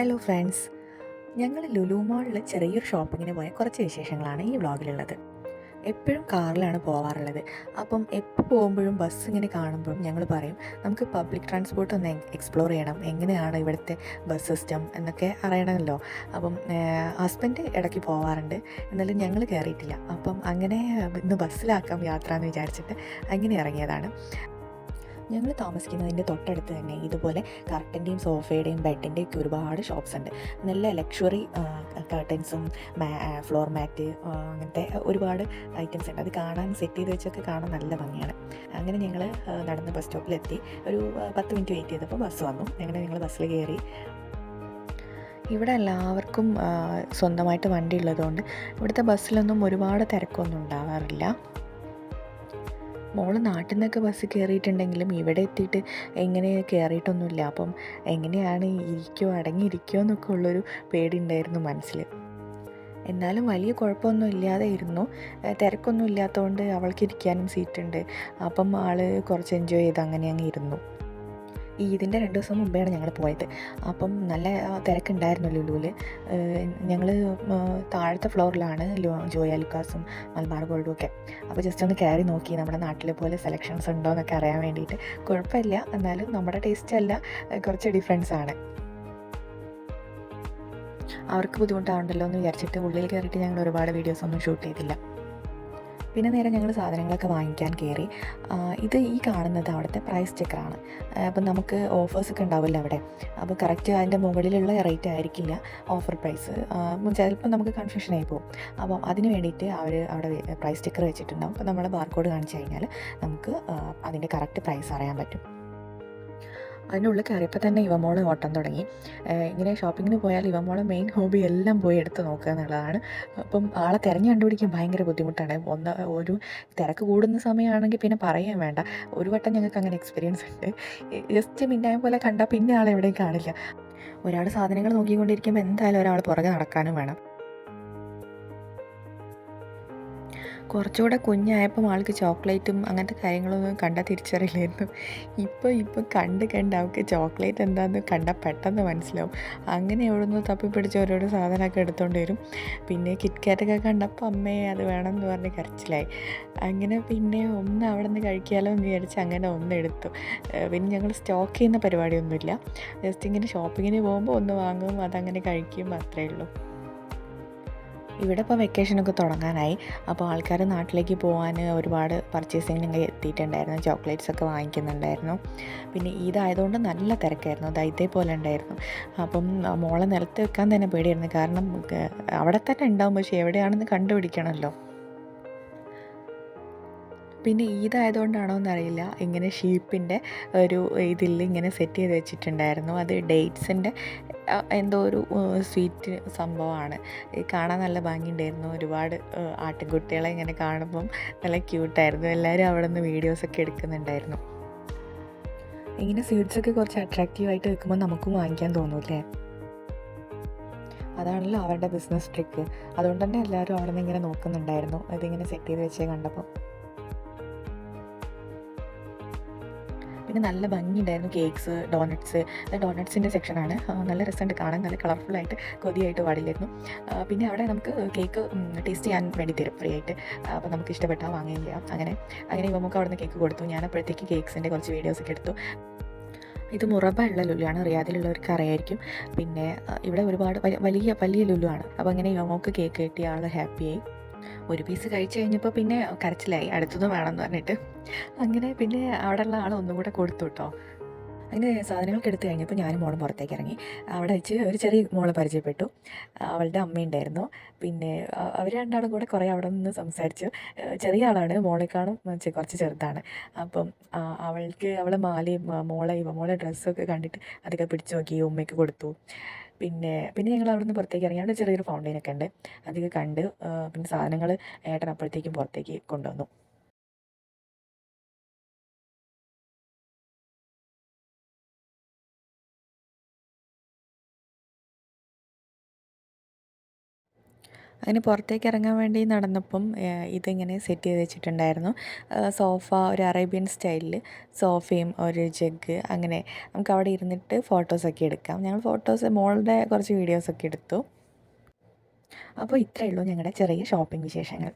Hello friends ഞങ്ങൾ ലുലു ചെറിയൊരു ഷോപ്പിങ്ങിന് പോയ കുറച്ച് വിശേഷങ്ങളാണ് ഈ വ്ളോഗിലുള്ളത് എപ്പോഴും കാറിലാണ് പോവാറുള്ളത്. അപ്പം എപ്പോൾ പോകുമ്പോഴും ബസ് ഇങ്ങനെ കാണുമ്പോഴും ഞങ്ങൾ പറയും നമുക്ക് പബ്ലിക് ട്രാൻസ്പോർട്ട് ഒന്ന് എക്സ്പ്ലോർ ചെയ്യണം. എങ്ങനെയാണ് ഇവിടുത്തെ ബസ് സിസ്റ്റം എന്നൊക്കെ അറിയണമല്ലോ. അപ്പം ഹസ്ബൻഡ് ഇടയ്ക്ക് പോവാറുണ്ട്. എന്നാലും ഞങ്ങൾ കയറിയിട്ടില്ല അപ്പം അങ്ങനെ ഇന്ന് ബസ്സിലാക്കാം യാത്ര എന്ന് വിചാരിച്ചിട്ട് അങ്ങനെ ഇറങ്ങിയതാണ്. ഞങ്ങൾ താമസിക്കുന്നതിന്റെ തൊട്ടടുത്ത് തന്നെ ഇതുപോലെ കർട്ടന്റെയും സോഫയുടെയും ബെഡിന്റെയും ഒക്കെ ഒരുപാട് ഷോപ്സ് ഉണ്ട്. നല്ല ലക്ഷറി കർട്ടൻസും ഫ്ലോർ മാറ്റ് അങ്ങനത്തെ ഒരുപാട് ഐറ്റംസ് ഉണ്ട്. അത് കാണാൻ സെറ്റ് ചെയ്ത് വെച്ചൊക്കെ കാണാൻ നല്ല ഭംഗിയാണ്. അങ്ങനെ ഞങ്ങൾ നടന്ന് ബസ് സ്റ്റോപ്പിലെത്തി. ഒരു പത്ത് മിനിറ്റ് വെയിറ്റ് ചെയ്തപ്പോൾ ബസ് വന്നു. അങ്ങനെ ഞങ്ങൾ ബസ്സിൽ കയറി. ഇവിടെ എല്ലാവർക്കും സ്വന്തമായിട്ട് വണ്ടി ഉള്ളതുകൊണ്ട് ഇവിടുത്തെ ബസ്സിലൊന്നും ഒരുപാട് തിരക്കൊന്നും ഉണ്ടാവാറില്ല. മോൾ നാട്ടിൽ നിന്നൊക്കെ ബസ് കയറിയിട്ടുണ്ടെങ്കിലും ഇവിടെ എത്തിയിട്ട് എങ്ങനെ കയറിയിട്ടൊന്നുമില്ല അപ്പം എങ്ങനെയാണ് ഇരിക്കുമോ അടങ്ങിയിരിക്കുമോ എന്നൊക്കെ ഉള്ളൊരു പേടി ഉണ്ടായിരുന്നു മനസ്സിൽ എന്നാലും വലിയ കുഴപ്പമൊന്നും ഇല്ലാതെ ഇരുന്നു. തിരക്കൊന്നും ഇല്ലാത്തതുകൊണ്ട് അവൾക്ക് ഇരിക്കാനും സീറ്റുണ്ട് അപ്പം ആൾ കുറച്ച് എൻജോയ് ചെയ്ത് അങ്ങനെ അങ്ങ് ഇരുന്നു. ഈ ഇതിന്റെ രണ്ട് ദിവസം മുമ്പെയാണ് ഞങ്ങൾ പോയത്. അപ്പം നല്ല തിരക്കുണ്ടായിരുന്നു ലുലുവിൽ ഞങ്ങൾ താഴത്തെ ഫ്ലോറിലാണ് ജോയ ലുക്കാസും മലബാർ ഗോൾഡും ഒക്കെ. അപ്പോൾ ജസ്റ്റ് ഒന്ന് കയറി നോക്കി. നമ്മുടെ നാട്ടിലെ പോലെ സെലക്ഷൻസ് ഉണ്ടോ എന്നൊക്കെ അറിയാൻ വേണ്ടിയിട്ട്. കുഴപ്പമില്ല. എന്നാലും നമ്മുടെ ടേസ്റ്റ് അല്ല. കുറച്ച് ഡിഫറൻസ് ആണ്. അവർക്ക് ബുദ്ധിമുട്ടാവുണ്ടല്ലോ എന്ന് വിചാരിച്ചിട്ട് ഉള്ളിൽ കയറിയിട്ട് ഞങ്ങൾ ഒരുപാട് വീഡിയോസ് ഒന്നും ഷൂട്ട് ചെയ്തില്ല. പിന്നെ നേരെ ഞങ്ങൾ സാധനങ്ങളൊക്കെ വാങ്ങിക്കാൻ കയറി ഇത് ഈ കാണുന്നത് അവിടുത്തെ പ്രൈസ് ചെക്കറാണ് അപ്പം നമുക്ക് ഓഫേഴ്സൊക്കെ ഉണ്ടാവില്ല അവിടെ. അപ്പോൾ കറക്റ്റ് അതിന്റെ മുകളിലുള്ള റേറ്റ് ആയിരിക്കില്ല ഓഫർ പ്രൈസ് ചിലപ്പോൾ നമുക്ക് കൺഫ്യൂഷൻ ആയി പോകും. അപ്പം അതിന് വേണ്ടിയിട്ട് അവർ അവിടെ പ്രൈസ് സ്റ്റിക്കർ വെച്ചിട്ടുണ്ടാവും. അപ്പോൾ നമ്മൾ ബാർകോഡ് കാണിച്ചു കഴിഞ്ഞാൽ നമുക്ക് അതിന്റെ കറക്റ്റ് പ്രൈസ് അറിയാൻ പറ്റും. അതിനുള്ളിൽ കയറിയപ്പോൾ തന്നെ ഇവമോൾ ഓട്ടം തുടങ്ങി. ഇങ്ങനെ ഷോപ്പിങ്ങിന് പോയാൽ ഇവമോളെ മെയിൻ ഹോബി എല്ലാം പോയി എടുത്ത് നോക്കുക എന്നുള്ളതാണ്. അപ്പം ആളെ തിരഞ്ഞു കണ്ടുപിടിക്കാൻ ഭയങ്കര ബുദ്ധിമുട്ടാണ്. ഒന്ന് ഒരു തിരക്ക് കൂടുന്ന സമയമാണെങ്കിൽ പിന്നെ പറയാൻ വേണ്ട. ഒരു വട്ടം ഞങ്ങൾക്ക് അങ്ങനെ എക്സ്പീരിയൻസ് ഉണ്ട്. ജസ്റ്റ് മിന്നായ പോലെ കണ്ടാൽ പിന്നെ ആളെവിടെയും കാണില്ല. ഒരാൾ സാധനങ്ങൾ നോക്കിക്കൊണ്ടിരിക്കുമ്പോൾ എന്തായാലും ഒരാൾ പുറകെ നടക്കാനും വേണം. കുറച്ചുകൂടെ കുഞ്ഞായപ്പം ആൾക്ക് ചോക്ലേറ്റും അങ്ങനത്തെ കാര്യങ്ങളൊന്നും കണ്ടാൽ തിരിച്ചറിയില്ലായിരുന്നു. ഇപ്പോൾ ഇപ്പോൾ കണ്ട് കണ്ട് അവൾക്ക് ചോക്ലേറ്റ് എന്താണെന്ന് കണ്ടാൽ പെട്ടെന്ന് മനസ്സിലാവും. അങ്ങനെ എവിടെ നിന്ന് തപ്പി പിടിച്ച് ഓരോരോ സാധനമൊക്കെ എടുത്തുകൊണ്ട് വരും. പിന്നെ കിറ്റ്കാറ്റൊക്കെ കണ്ടപ്പോൾ അമ്മയെ അത് വേണം എന്ന് പറഞ്ഞ് കരച്ചിലായി. അങ്ങനെ പിന്നെ ഒന്ന് അവിടെ നിന്ന് കഴിക്കാമല്ലോ എന്ന് വിചാരിച്ച് അങ്ങനെ ഒന്ന് എടുത്തു. പിന്നെ ഞങ്ങൾ സ്റ്റോക്ക് ചെയ്യുന്ന പരിപാടിയൊന്നുമില്ല. ജസ്റ്റ് ഇങ്ങനെ ഷോപ്പിങ്ങിന് പോകുമ്പോൾ ഒന്ന് വാങ്ങും അതങ്ങനെ കഴിക്കും അത്രയേ ഉള്ളൂ. ഇവിടെ ഇപ്പോൾ വെക്കേഷനൊക്കെ തുടങ്ങാനായി. അപ്പോൾ ആൾക്കാർ നാട്ടിലേക്ക് പോകാൻ ഒരുപാട് പർച്ചേസിങ്ങിനൊക്കെ എത്തിയിട്ടുണ്ടായിരുന്നു. ചോക്ലേറ്റ്സ് ഒക്കെ വാങ്ങിക്കുന്നുണ്ടായിരുന്നു. പിന്നെ ഇതായതുകൊണ്ട് നല്ല തിരക്കായിരുന്നു. അത് ഇതേപോലെ ഉണ്ടായിരുന്നു. അപ്പം മോളെ നിലത്ത് വെക്കാൻ തന്നെ പേടിയായിരുന്നു. കാരണം അവിടെ തന്നെ ഉണ്ടാവും. പക്ഷേ എവിടെയാണെന്ന് കണ്ടുപിടിക്കണമല്ലോ. പിന്നെ ഈദായതുകൊണ്ടാണോ എന്നറിയില്ല. ഇങ്ങനെ ഷീപ്പിന്റെ ഒരു ഇതിൽ ഇങ്ങനെ സെറ്റ് ചെയ്ത് വെച്ചിട്ടുണ്ടായിരുന്നു. അത് ഡേറ്റ്സിന്റെ എന്തോ ഒരു സ്വീറ്റ് സംഭവമാണ്. കാണാൻ നല്ല ഭംഗിയുണ്ടായിരുന്നു. ഒരുപാട് ആട്ടിൻകുട്ടികളെ ഇങ്ങനെ കാണുമ്പം നല്ല ക്യൂട്ടായിരുന്നു. എല്ലാവരും അവിടെ നിന്ന് വീഡിയോസൊക്കെ എടുക്കുന്നുണ്ടായിരുന്നു. ഇങ്ങനെ സ്വീറ്റ്സൊക്കെ കുറച്ച് അട്രാക്റ്റീവായിട്ട് വെക്കുമ്പോൾ നമുക്കും വാങ്ങിക്കാൻ തോന്നൂല്ലേ? അതാണല്ലോ അവരുടെ ബിസിനസ് ട്രിക്ക് അതുകൊണ്ട് തന്നെ എല്ലാവരും അവിടെ നിന്ന് ഇങ്ങനെ നോക്കുന്നുണ്ടായിരുന്നു. ഇതിങ്ങനെ സെറ്റ് ചെയ്ത് വെച്ചേ കണ്ടപ്പോൾ പിന്നെ നല്ല ഭംഗിയുണ്ടായിരുന്നു കേക്ക്സ് ഡോണറ്റ്സ്. ഡോണറ്റ്സിന്റെ സെക്ഷനാണ് നല്ല രസമുണ്ട് കാണാൻ. നല്ല കളർഫുള്ളായിട്ട് കൊതിയായിട്ട് പാടില്ലായിരുന്നു. പിന്നെ അവിടെ നമുക്ക് കേക്ക് ടേസ്റ്റ് ചെയ്യാൻ വേണ്ടി തരും ഫ്രീ ആയിട്ട്. അപ്പോൾ നമുക്ക് ഇഷ്ടപ്പെട്ടാൽ വാങ്ങുകയും ചെയ്യാം. അങ്ങനെ അങ്ങനെ നമുക്ക് അവിടെ നിന്ന് കേക്ക് കൊടുത്തു. ഞാൻ അപ്പോഴത്തേക്ക് കേക്ക്സിന്റെ കുറച്ച് വീഡിയോസൊക്കെ എടുത്തു. ഇത് മുറബ ഉള്ള ലുലുവാണ്. റിയാദിലുള്ളവർക്ക് അറിയായിരിക്കും. പിന്നെ ഇവിടെ ഒരുപാട് വലിയ വലിയ ലുലുവാണ്. അപ്പോൾ അങ്ങനെ യോമോക്ക് കേക്ക് കിട്ടി. ആൾ ഹാപ്പിയായി ഒരു പീസ് കഴിച്ചു കഴിഞ്ഞപ്പോൾ പിന്നെ കരച്ചിലായി അടുത്തത് വേണമെന്ന് പറഞ്ഞിട്ട്. അങ്ങനെ പിന്നെ അവിടെയുള്ള ആൾ ഒന്നും കൂടെ കൊടുത്തു കേട്ടോ അങ്ങനെ സാധനങ്ങളൊക്കെ എടുത്തു കഴിഞ്ഞപ്പോൾ ഞാനും മോളും പുറത്തേക്ക് ഇറങ്ങി. അവിടെ വെച്ച് ഒരു ചെറിയ മോളെ പരിചയപ്പെട്ടു. അവളുടെ അമ്മയുണ്ടായിരുന്നു പിന്നെ അവർ രണ്ടാളും കൂടെ കുറേ അവിടെ നിന്ന് സംസാരിച്ചു. ചെറിയ ആളാണ്. മോളെക്കാളും കുറച്ച് ചെറുതാണ്. അപ്പം അവൾക്ക് അവളെ മാലയും മോളെ ഇവ മോളെ ഡ്രസ്സൊക്കെ കണ്ടിട്ട് അതൊക്കെ പിടിച്ചു നോക്കി ഉമ്മയ്ക്ക് കൊടുത്തു. പിന്നെ പിന്നെ ഞങ്ങൾ അവിടെ നിന്ന് പുറത്തേക്ക് ഇറങ്ങി. അവിടെ ചെറിയൊരു ഫൗണ്ടൈനൊക്കെ ഉണ്ട്. അതൊക്കെ കണ്ട് പിന്നെ സാധനങ്ങൾ ഏട്ടൻ അപ്പോഴത്തേക്കും പുറത്തേക്ക് കൊണ്ടുവന്നു. അങ്ങനെ പുറത്തേക്ക് ഇറങ്ങാൻ വേണ്ടി നടന്നപ്പം ഇതിങ്ങനെ സെറ്റ് ചെയ്ത് വെച്ചിട്ടുണ്ടായിരുന്നു. സോഫ ഒരു അറേബ്യൻ സ്റ്റൈലിൽ സോഫയും ഒരു ജഗ് അങ്ങനെ നമുക്ക് അവിടെ ഇരുന്നിട്ട് ഫോട്ടോസൊക്കെ എടുക്കാം. ഞങ്ങൾ ഫോട്ടോസ് മോളുടെ കുറച്ച് വീഡിയോസൊക്കെ എടുത്തു. അപ്പോൾ ഇത്രയേ ഉള്ളൂ ഞങ്ങളുടെ ചെറിയ ഷോപ്പിംഗ് വിശേഷങ്ങൾ.